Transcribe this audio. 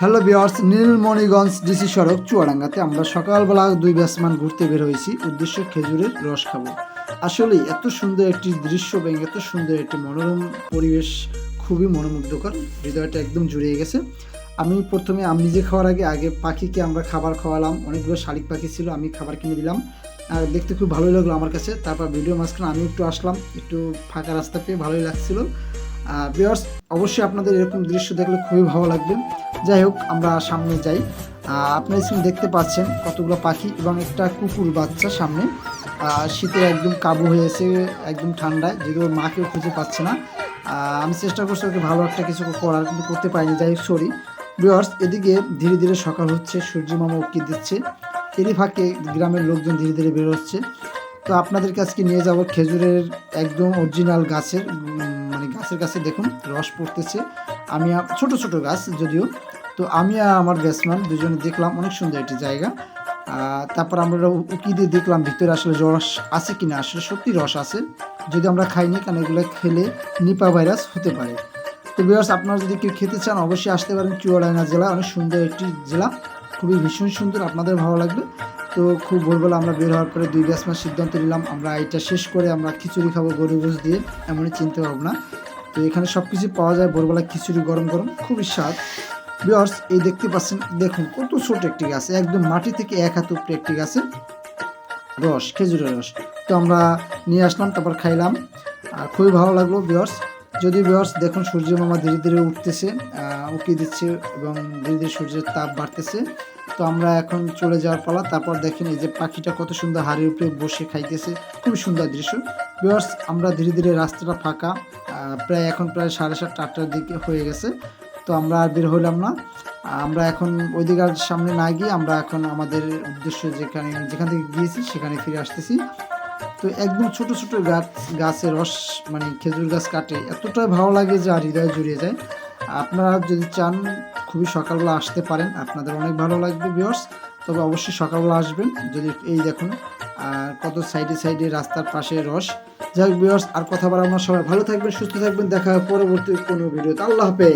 Hello বিয়ার্স Nilmoniganj DC সড়ক চুয়াডাঙ্গাতে আমরা সকালবেলা দুই ব্যাটসম্যান ঘুরতে বের হয়েছি। উদ্দেশ্য খেজুরের রস খাব। আসলে এত সুন্দর একটি দৃশ্য এবং এত সুন্দর একটি মনোরম পরিবেশ, খুবই মনোমুগ্ধকর। হৃদয়টা একদম জুড়িয়ে গেছে। আমি প্রথমে আমি নিজে খাওয়ার আগে আগে পাখিকে আমরা খাবার খাওয়ালাম। অনেকগুলো শালিক পাখি ছিল, আমি খাবার কিনে দিলাম। আর দেখতে খুব ভালোই লাগল আমার কাছে। তারপর ভিডিও মাঝখানে আমি একটু আসলাম, একটু ফাঁকা রাস্তা পেয়ে ভালোই লাগছিল। বিয়ার্স অবশ্যই আপনাদের এরকম দৃশ্য দেখলে খুবই ভালো লাগবে। যাই হোক, আমরা সামনে যাই। আপনারা স্ক্রিন দেখতে পাচ্ছেন কতগুলো পাখি এবং একটা কুকুর বাচ্চা সামনে। শীতে একদম কাবু হয়েছে একদম ঠান্ডায় যদিও মাকেও খুঁজে পাচ্ছে না। আমি চেষ্টা করছি ওকে ভালো একটা কিছু করার, কিন্তু করতে পারিনি, যাই হোক, সরি। বিয়ার্স এদিকে ধীরে ধীরে সকাল হচ্ছে, সূর্য মামা উকি দিচ্ছে। এরই ফাঁকে গ্রামের লোকজন ধীরে ধীরে বের হচ্ছে। তো আপনাদের কাছকে নিয়ে যাব খেজুরের একদম অরিজিনাল গাছের মানে গাছের কাছে দেখুন, রস পড়তেছে। আমি ছোট ছোট গাছ যদিও তো আমি আর আমার ব্যাটসম্যান দুজনে দেখলাম, অনেক সুন্দর একটি জায়গা। তারপর আমরা উকি দিয়ে দেখলাম ভিতরে আসলে রস আছে কি না আসলে সত্যি রস আছে। যদি আমরা খাইনি কারণ এগুলো খেলে নিপা ভাইরাস হতে পারে। তো বিয়ার্স আপনারা যদি কেউ খেতে চান, অবশ্যই আসতে পারেন চুয়াডাঙ্গা জেলা, অনেক সুন্দর একটি জেলা। খুবই ভীষণ সুন্দর, আপনাদের ভালো লাগবে। তো খুব ভোরবেলা আমরা বের হওয়ার পরে দুই গ্যাস ব্যাটসম্যান সিদ্ধান্ত নিলাম, আমরা এটা শেষ করে আমরা খিচুড়ি খাব গরু গোস দিয়ে, এমনই চিন্তা ভাবনা। তো এখানে সব কিছু পাওয়া যায়, ভোরবেলা খিচুড়ি গরম গরম, খুবই স্বাদ। বিয়ার্স এই দেখতে পাচ্ছেন, দেখুন কত ছোট একটি গাছ, একদম মাটি থেকে এক হাত উপরে একটি গাছে রস, খেজুরের রস। তো আমরা নিয়ে আসলাম, তারপর খাইলাম। আর খুবই ভালো লাগল বিয়ার্স যদি বিয়ার্স দেখুন, সূর্য মামা ধীরে ধীরে উঠতেছে উঁকি দিচ্ছে এবং ধীরে ধীরে সূর্যের তাপ বাড়তেছে। তো আমরা এখন চলে যাওয়ার পালা, তারপর দেখেন এই যে পাখিটা কত সুন্দর হাড়ির উপরে বসে খাইতেছে, খুবই সুন্দর দৃশ্য। বিয়ার্স আমরা ধীরে ধীরে রাস্তাটা ফাঁকা প্রায় এখন প্রায় সাড়ে সাতটা, আটটার দিকে হয়ে গেছে। তো আমরা আর বের হইলাম না। আমরা এখন ওই দিকার সামনে না গিয়ে আমরা এখন আমাদের উদ্দেশ্য যেখানে যেখান থেকে গিয়েছি, সেখানে ফিরে আসতেছি। তো একদম ছোট ছোট গাছ গাছের রস মানে খেজুর গাছ কাটে। এতটাই ভালো লাগে যে আর হৃদয় জুড়িয়ে যায়। আপনারা যদি চান, খুবই সকালবেলা আসতে পারেন। আপনাদের অনেক ভালো লাগবে বিয়র্স তবে অবশ্যই সকালবেলা আসবেন। যদি এই দেখুন, আর কত সাইডে সাইডে রাস্তার পাশে রস। যাই হোক বিয়র্স আর কথা বলা আমরা সবাই ভালো থাকবেন, সুস্থ থাকবেন। দেখা পরবর্তী কোনো ভিডিওতে। আল্লাহ হাফেজ।